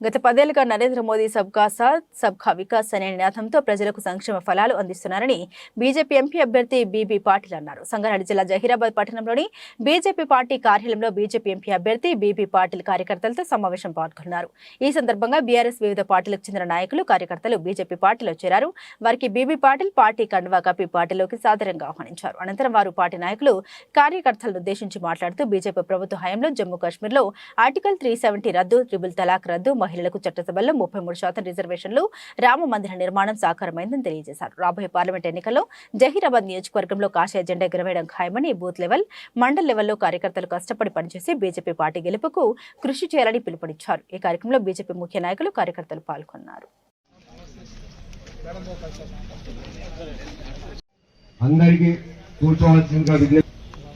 గత పదేళ్ళుగా నరేంద్ర మోదీ సబ్కా సాత్ సబ్కా వికాస్ అనే నినాదంతో ప్రజలకు సంక్షేమ ఫలాలు అందిస్తున్నారని బీజేపీ ఎంపీ అభ్యర్థి బీబీ పాటిల్ అన్నారు. సంగారెడ్డి జిల్లా జహీరాబాద్ పట్టణంలోని బీజేపీ పార్టీ కార్యాలయంలో బీజేపీ ఎంపీ అభ్యర్థి బీబీ పాటిల్ కార్యకర్తలతో సమావేశం పాల్గొన్నారు. ఈ సందర్భంగా బీఆర్ఎస్ వివిధ పార్టీలకు చెందిన నాయకులు కార్యకర్తలు బీజేపీ పార్టీలో చేరారు. వారికి బీబీ పాటిల్ పార్టీ కండువా కపి పార్టీలోకి సాదరంగా ఆహ్వానించారు. అనంతరం వారు పార్టీ నాయకులు కార్యకర్తలను ఉద్దేశించి మాట్లాడుతూ బీజేపీ ప్రభుత్వ హయాంలో జమ్మూ కాశ్మీర్లో ఆర్టికల్ త్రీ సెవెంటీ రద్దు ట్రిపుల్ తలాక్ రద్దు మహిళలకు చట్టసభల్లో ముప్పై మూడు శాతం రిజర్వేషన్లు రామ మందిర నిర్మాణం సాకారమైందని తెలియజేశారు. రాబోయే పార్లమెంట్ ఎన్నికల్లో జహీరాబాద్ నియోజకవర్గంలో కాషాయ జెండా ఎగురవేయడం ఖాయమని బూత్ లెవెల్ మండల్ లెవెల్లో కార్యకర్తలు కష్టపడి పనిచేసి బీజేపీ పార్టీ గెలుపుకు కృషి చేయాలని పిలుపునిచ్చారు. ఈ కార్యక్రమంలో బీజేపీ ముఖ్య నాయకులు కార్యకర్తలు పాల్గొన్నారు. అందరికీ కూర్చోవలసిందిగా విజ్ఞప్తి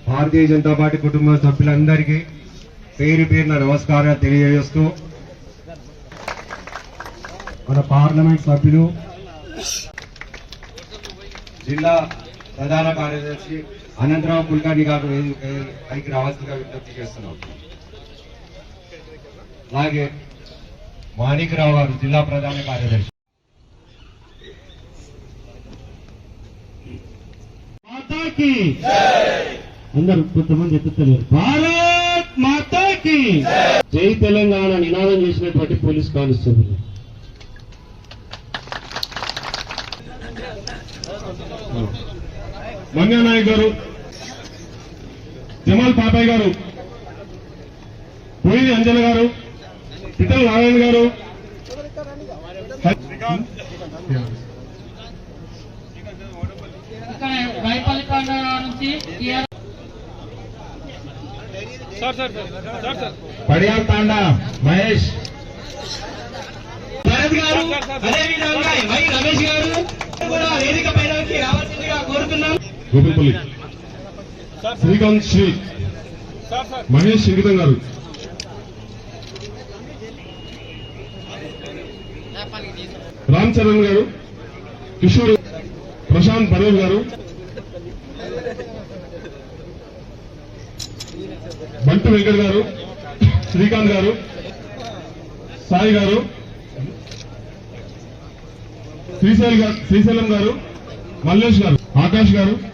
భారతీయ జనతా పార్టీ కుటుంబ సభ్యులందరికీ పేరు పేరున నమస్కారాలు తెలియజేస్తూ మన పార్లమెంట్ సభ్యులు జిల్లా ప్రధాన కార్యదర్శి అనంతరావు కుల్కర్ణి గారు పైకి రావాల్సిందిగా విజ్ఞప్తి చేస్తున్నాం. అలాగే మాణిక్రావు గారు జిల్లా ప్రధాన కార్యదర్శి. మాతాకి! అందరు కొంతమంది ఎత్తుతలేరు. భారత్ మాతాకి! జై తెలంగాణ నినాదం చేసినటువంటి పోలీస్ కానిస్టేబుల్. మంగానాయక్ గారు జమాల్ పాపాయ్ గారు పోయిని అంజన గారు పిట్టల నారాయణ గారు ఇక్కడ పడియాల్ తాండా మహేష్. భరత్ గారు అదేవిధంగా వై రమేష్ గారు కూడా వేదిక పైనకి రావాల్సిందిగా కోరుతున్నాం. గోపిపల్లి శ్రీకాంత్ శ్రీ. మహేష్ సింగితం గారు. రామ్ చరణ్ గారు. కిషోర్ ప్రశాంత్ పరేల్ గారు. బంటు వెంకట్ గారు. శ్రీకాంత్ గారు. సాయి గారు. శ్రీశైల్ గారు శ్రీశైలం గారు. మల్లేష్ గారు. ఆకాష్ గారు.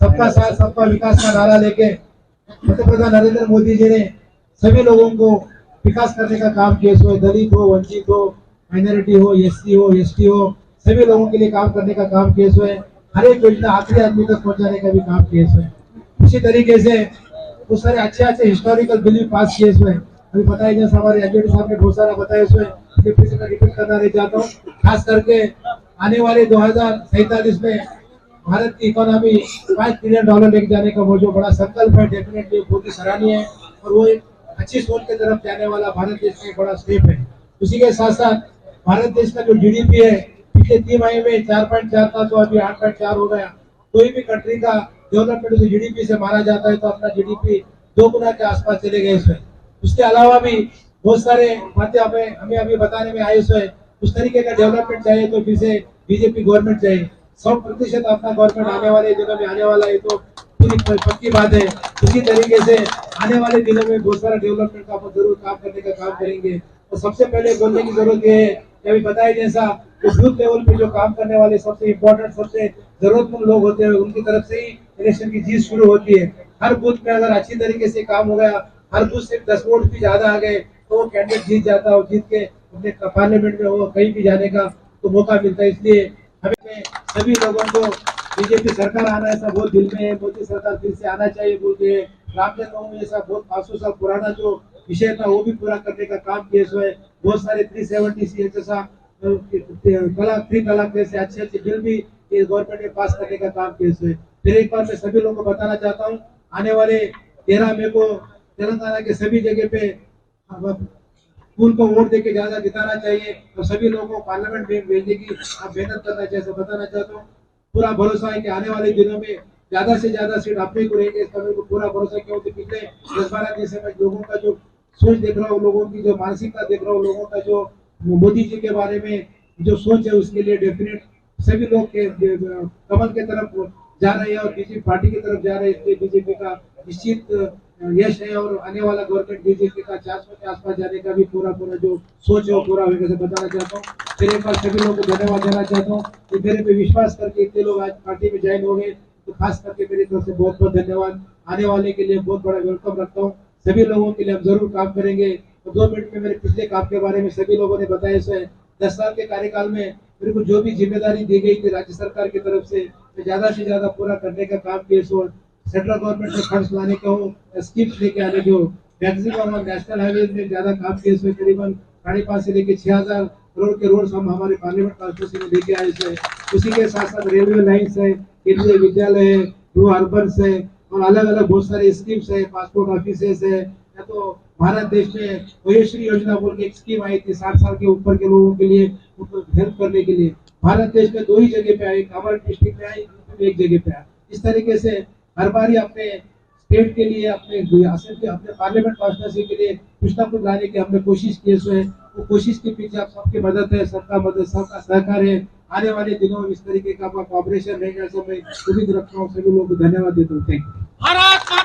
सबका साथ सबका विकास का नारा लेके पंतप्रधान नरेंद्र मोदी जी ने सभी लोगों को विकास करने का काम किया सो दलित हो, वंचित हो माइनॉरिटी हो एससी हो एसटी हो, सभी लोगों के लिए काम करने का काम किए सो हर एक योजना आखिरी आदमी तक पहुँचाने का भी काम किए सो उसी तरीके से बहुत सारे अच्छे अच्छे हिस्टोरिकल बिल भी पास किए सो अभी बताया जैसे हमारे एचओडी साहब ने बहुत सारा बताया सो फिर मैं रिपीट करना नहीं चाहता हूँ। खास करके आने वाले दो में भारत की इकोनॉमी पाँच ट्रिलियन डॉलर लेके जाने का वो जो बड़ा संकल्प है डेफिनेटली बहुत ही सराहनीय है और वो एक अच्छी सोच की तरफ़ जाने वाला भारत देश का एक बड़ा स्टेप है। उसी के साथ साथ भारत देश का जो जीडीपी है, पिछले तीन महीने में चार पॉइंट चार था तो अभी आठ पॉइंट चार हो गया। कोई भी कंट्री का डेवलपमेंट उसे जीडीपी से मारा जाता है तो अपना जीडीपी दो गुना के आसपास चले गए इसमें उसके अलावा भी बहुत सारे बातें हमें हमें अभी बताने में सो है। उस तरीके का डेवलपमेंट चाहिए तो फिर से बीजेपी गवर्नमेंट चाहिए। सौ प्रतिशत अपना गवर्नमेंट आने वाले दिनों में आने वाला है तो पूरी पक्की बात है। उसी तरीके से आने वाले दिनों में बहुत सारा डेवलपमेंट का ज़रूर काम करने का काम करेंगे। और सबसे पहले बोलने की ज़रूरत ये है कि अभी बताया जैसा तो बूथ लेवल पे जो काम करने वाले सबसे इम्पोर्टेंट सबसे जरूरतमंद लोग होते हैं, उनकी तरफ़ से ही इलेक्शन की जीत शुरू होती है। हर बूथ में अगर अच्छी तरीके से काम हो गया, हर बूथ से दस वोट भी ज़्यादा आ गए तो वो कैंडिडेट जीत जाता है जीत के अपने पार्लियामेंट में हो, कहीं भी जाने का तो मौका मिलता है। इसलिए सभी लोगों को बीजेपी सरकार आना ऐसा बहुत दिल में है, मोदी सरकार फिर से आना चाहिए बोलते हैं। रामजन्मभूमि जैसा बहुत पाँच सौ साल पुराना जो विषय था, वो भी पूरा करने का काम किए सो है बहुत सारे थ्री सेवेंटी सी जैसा तलाक थ्री तलाक जैसे अच्छे अच्छे बिल भी गवर्नमेंट ने पास करने का काम किए सो है फिर एक बार मैं सभी लोगों को बताना चाहता हूँ, आने वाले तेरह मई को तेलंगाना के सभी जगह पे उनको वोट देके ज़्यादा जिताना चाहिए और सभी लोगों को पार्लियामेंट में भेजने की आप मेहनत करना चाहिए बताना चाहता हूँ। पूरा भरोसा है कि आने वाले दिनों में ज़्यादा से ज़्यादा सीट अपने को रहेंगे। इसका मेरे को पूरा भरोसा है क्योंकि पिछले दस बारह दिन से मैं लोगों का जो सोच देख रहा हूँ, लोगों की जो मानसिकता देख रहा हूँ, लोगों का जो मोदी जी के बारे में जो सोच है, उसके लिए डेफिनेट सभी लोग के, कमल के तरफ़ जा रहे हैं और बीजेपी पार्टी की तरफ़ जा रहे हैं। इसलिए बीजेपी का निश्चित यश है और आने वाला गवर्नमेंट बीजेपी का चार सौ के आसपास जाने का भी पूरा पूरा जो सोच है वो पूरा होगा से बताना चाहता हूँ। फिर एक बार सभी लोगों को धन्यवाद देना चाहता हूँ कि मेरे पे विश्वास करके इतने लोग आज पार्टी में ज्वाइन हो गए। तो खास करके मेरी तरफ़ से बहुत बहुत धन्यवाद। आने वाले के लिए बहुत बड़ा वेलकम रखता हूँ। सभी लोगों के लिए हम ज़रूर काम करेंगे। तो दो मिनट में मेरे पिछले काम के बारे में सभी लोगों ने बताया सो दस साल के कार्यकाल में मेरे को जो भी ज़िम्मेदारी दी गई थी राज्य सरकार की तरफ़ से, मैं ज़्यादा से ज़्यादा पूरा करने का काम किया सेंट्रल गवर्नमेंट से फंड्स लाने के हो स्कीम्स लेके आने के हो मैक्सिमम हम नेशनल हाईवे में ज़्यादा काम किए सो करीबन साढ़े पाँच से लेके छह हज़ार करोड़ के रोड हम हमारे पार्लियामेंट कॉन्स्टिट्यूंसी में लेके आए से उसी के साथ साथ रेलवे लाइन्स है, केंद्रीय विद्यालय है ब्लू अर्बन है और अलग अलग बहुत सारे स्कीम्स है पासपोर्ट ऑफिसेस है। या तो भारत देश में वयोश्री योजना बोल के एक स्कीम आई थी साठ साल के ऊपर के लोगों के लिए, उनको हेल्प करने के लिए। भारत देश में दो ही जगह पे आई एक डिस्ट्रिक्ट में आई एक जगह पे आई इस तरीके से हर बार ही अपने स्टेट के लिए, अपने अपने पार्लियामेंट कॉन्स्टिट्यूंसी के लिए कुछ ना कुछ लाने की हमने कोशिश की है वो कोशिश के पीछे आप सबकी मदद है, सबका मदद, सबका सहकार है। आने वाले दिनों में इस तरीके का कॉपरेशन रहेगा सब मैं उम्मीद रखता हूँ। सभी लोगों को धन्यवाद देता हूँ। Thank you